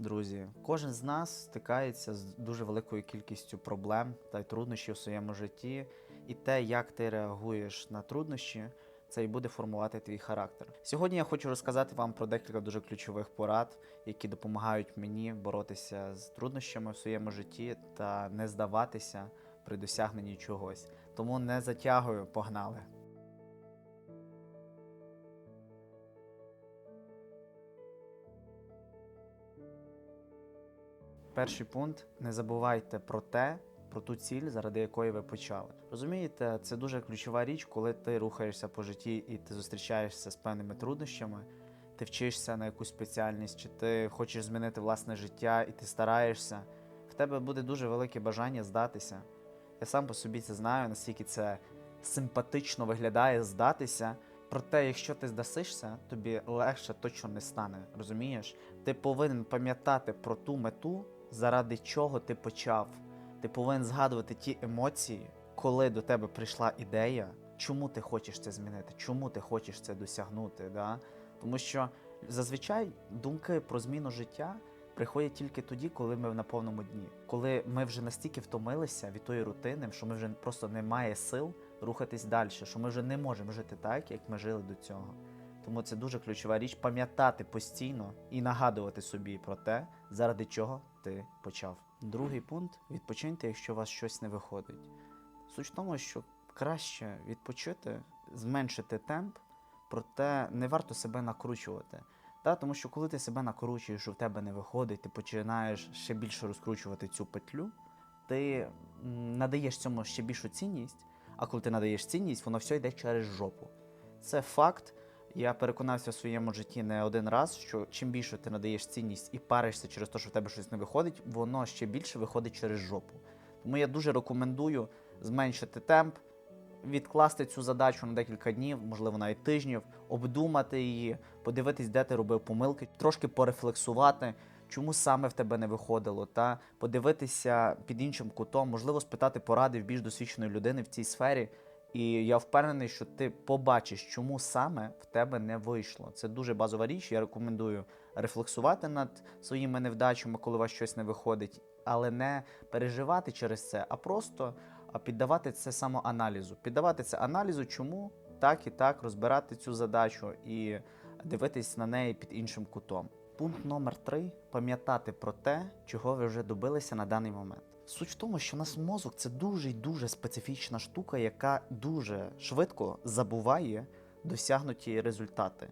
Друзі, кожен з нас стикається з дуже великою кількістю проблем та труднощів у своєму житті, і те, як ти реагуєш на труднощі, це і буде формувати твій характер. Сьогодні я хочу розказати вам про декілька дуже ключових порад, які допомагають мені боротися з труднощами в своєму житті та не здаватися при досягненні чогось. Тому не затягую, погнали. Перший пункт не забувайте про те, про ту ціль, заради якої ви почали. Розумієте, це дуже ключова річ, коли ти рухаєшся по житті і ти зустрічаєшся з певними труднощами, ти вчишся на якусь спеціальність, чи ти хочеш змінити власне життя і ти стараєшся. В тебе буде дуже велике бажання здатися. Я сам по собі це знаю, наскільки це симпатично виглядає здатися. Проте, якщо ти здасишся, тобі легше точно не стане. Розумієш? Ти повинен пам'ятати про ту мету, заради чого ти почав. Ти повинен згадувати ті емоції, коли до тебе прийшла ідея, чому ти хочеш це змінити, чому ти хочеш це досягнути. Да? Тому що зазвичай думки про зміну життя приходять тільки тоді, коли ми на повному дні, коли ми вже настільки втомилися від тої рутини, що ми вже просто немає сил рухатись далі, що ми вже не можемо жити так, як ми жили до цього. Тому це дуже ключова річ пам'ятати постійно і нагадувати собі про те, заради чого ти почав. Другий пункт відпочиньте, якщо у вас щось не виходить. Суть в тому, що краще відпочити, зменшити темп, проте не варто себе накручувати. Та, тому що коли ти себе накручуєш, в тебе не виходить, ти починаєш ще більше розкручувати цю петлю, ти надаєш цьому ще більшу цінність, а коли ти надаєш цінність, воно все йде через жопу. Це факт. Я переконався в своєму житті не один раз, що чим більше ти надаєш цінність і паришся через те, що в тебе щось не виходить, воно ще більше виходить через жопу. Тому я дуже рекомендую зменшити темп, відкласти цю задачу на декілька днів, можливо, навіть тижнів, обдумати її, подивитись, де ти робив помилки, трошки порефлексувати, чому саме в тебе не виходило, та подивитися під іншим кутом, можливо, спитати поради в більш досвідченої людини в цій сфері. І я впевнений, що ти побачиш, чому саме в тебе не вийшло. Це дуже базова річ. Я рекомендую рефлексувати над своїми невдачами, коли у вас щось не виходить, але не переживати через це, а просто піддавати це самоаналізу. Піддавати це аналізу, чому так і так розбирати цю задачу і дивитись на неї під іншим кутом. Пункт номер три пам'ятати про те, чого ви вже добилися на даний момент. Суть в тому, що наш мозок це дуже й дуже специфічна штука, яка дуже швидко забуває досягнуті результати.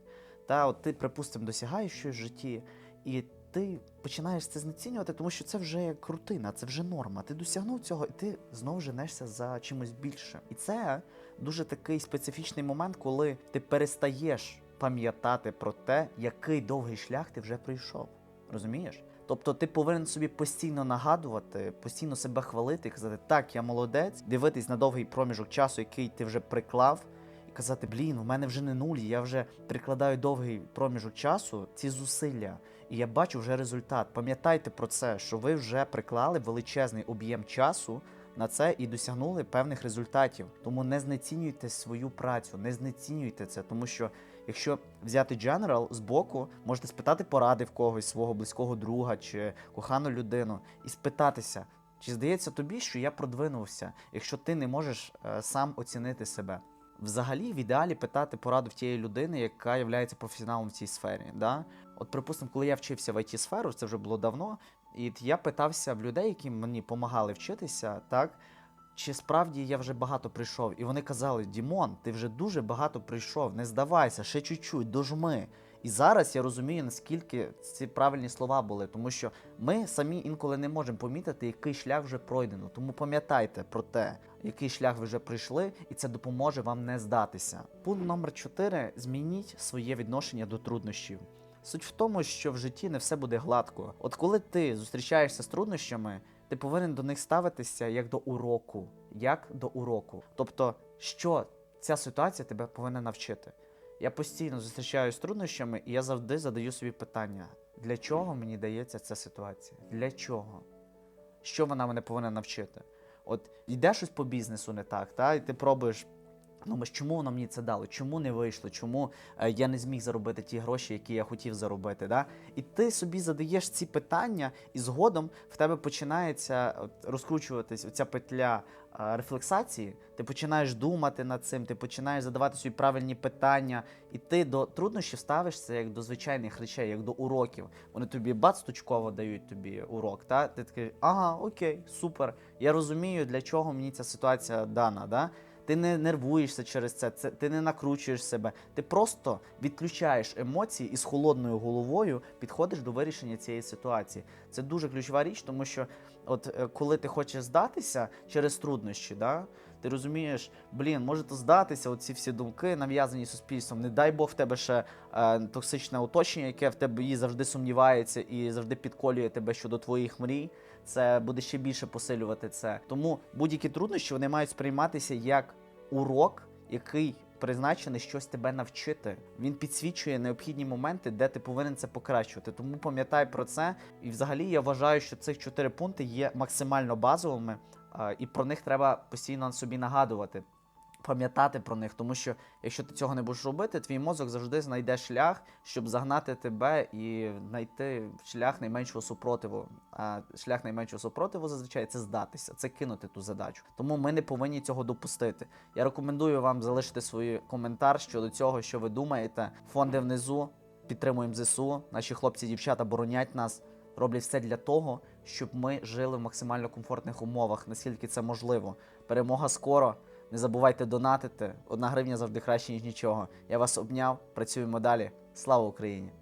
Та от ти, припустимо, досягаєш щось в житті, і ти починаєш це знецінювати, тому що це вже як рутина, це вже норма. Ти досягнув цього, і ти знову женешся за чимось більшим. І це дуже такий специфічний момент, коли ти перестаєш пам'ятати про те, який довгий шлях ти вже пройшов. Розумієш? Тобто ти повинен собі постійно нагадувати, постійно себе хвалити казати, так, я молодець, дивитись на довгий проміжок часу, який ти вже приклав, і казати, блін, у мене вже не нуль, я вже прикладаю довгий проміжок часу, ці зусилля, і я бачу вже результат. Пам'ятайте про це, що ви вже приклали величезний об'єм часу на це і досягнули певних результатів. Тому не знецінюйте свою працю, не знецінюйте це, тому що. Якщо взяти General з боку, можете спитати поради в когось свого близького друга чи кохану людину і спитатися, чи здається тобі, що я продвинувся, якщо ти не можеш е, сам оцінити себе. Взагалі, в ідеалі питати пораду в тієї людини, яка є професіоналом в цій сфері. Да? От, припустимо, коли я вчився в it сферу, це вже було давно, і я питався в людей, які мені допомагали вчитися, так. Чи справді я вже багато прийшов? І вони казали: Дімон, ти вже дуже багато прийшов, не здавайся, ще чуть-чуть, дожми. І зараз я розумію, наскільки ці правильні слова були, тому що ми самі інколи не можемо помітити, який шлях вже пройдено. Тому пам'ятайте про те, який шлях ви вже прийшли, і це допоможе вам не здатися. Пункт номер 4. змініть своє відношення до труднощів. Суть в тому, що в житті не все буде гладко. От коли ти зустрічаєшся з труднощами, ти повинен до них ставитися як до уроку, як до уроку. Тобто, що ця ситуація тебе повинна навчити. Я постійно зустрічаюся з труднощами, і я завжди задаю собі питання: для чого мені дається ця ситуація? Для чого? Що вона мене повинна навчити? От йде щось по бізнесу не так, та? і ти пробуєш Думаєш, чому воно мені це дало? Чому не вийшло? Чому е, я не зміг заробити ті гроші, які я хотів заробити? Да? І ти собі задаєш ці питання, і згодом в тебе починається розкручуватись оця петля е, рефлексації. Ти починаєш думати над цим, ти починаєш задавати собі правильні питання, і ти до труднощів ставишся як до звичайних речей, як до уроків. Вони тобі бац точково дають тобі урок. Та? Ти такий, ага, окей, супер. Я розумію, для чого мені ця ситуація дана. Да? Ти не нервуєшся через це, це, ти не накручуєш себе. Ти просто відключаєш емоції і з холодною головою підходиш до вирішення цієї ситуації. Це дуже ключова річ, тому що от е, коли ти хочеш здатися через труднощі, да, ти розумієш, блін, може то здатися, оці всі думки нав'язані суспільством. Не дай Бог в тебе ще е, токсичне оточення, яке в тебе її завжди сумнівається і завжди підколює тебе щодо твоїх мрій. Це буде ще більше посилювати це. Тому будь-які труднощі вони мають сприйматися як урок, який призначений щось тебе навчити. Він підсвічує необхідні моменти, де ти повинен це покращувати. Тому пам'ятай про це. І взагалі я вважаю, що цих чотири пункти є максимально базовими, і про них треба постійно собі нагадувати. Пам'ятати про них, тому що якщо ти цього не будеш робити, твій мозок завжди знайде шлях, щоб загнати тебе і знайти шлях найменшого супротиву. А шлях найменшого супротиву зазвичай це здатися, це кинути ту задачу. Тому ми не повинні цього допустити. Я рекомендую вам залишити свій коментар щодо цього, що ви думаєте. Фонди внизу підтримуємо ЗСУ. Наші хлопці, дівчата боронять нас, роблять все для того, щоб ми жили в максимально комфортних умовах, наскільки це можливо. Перемога скоро. Не забувайте донатити. Одна гривня завжди краще, ніж нічого. Я вас обняв. Працюємо далі. Слава Україні!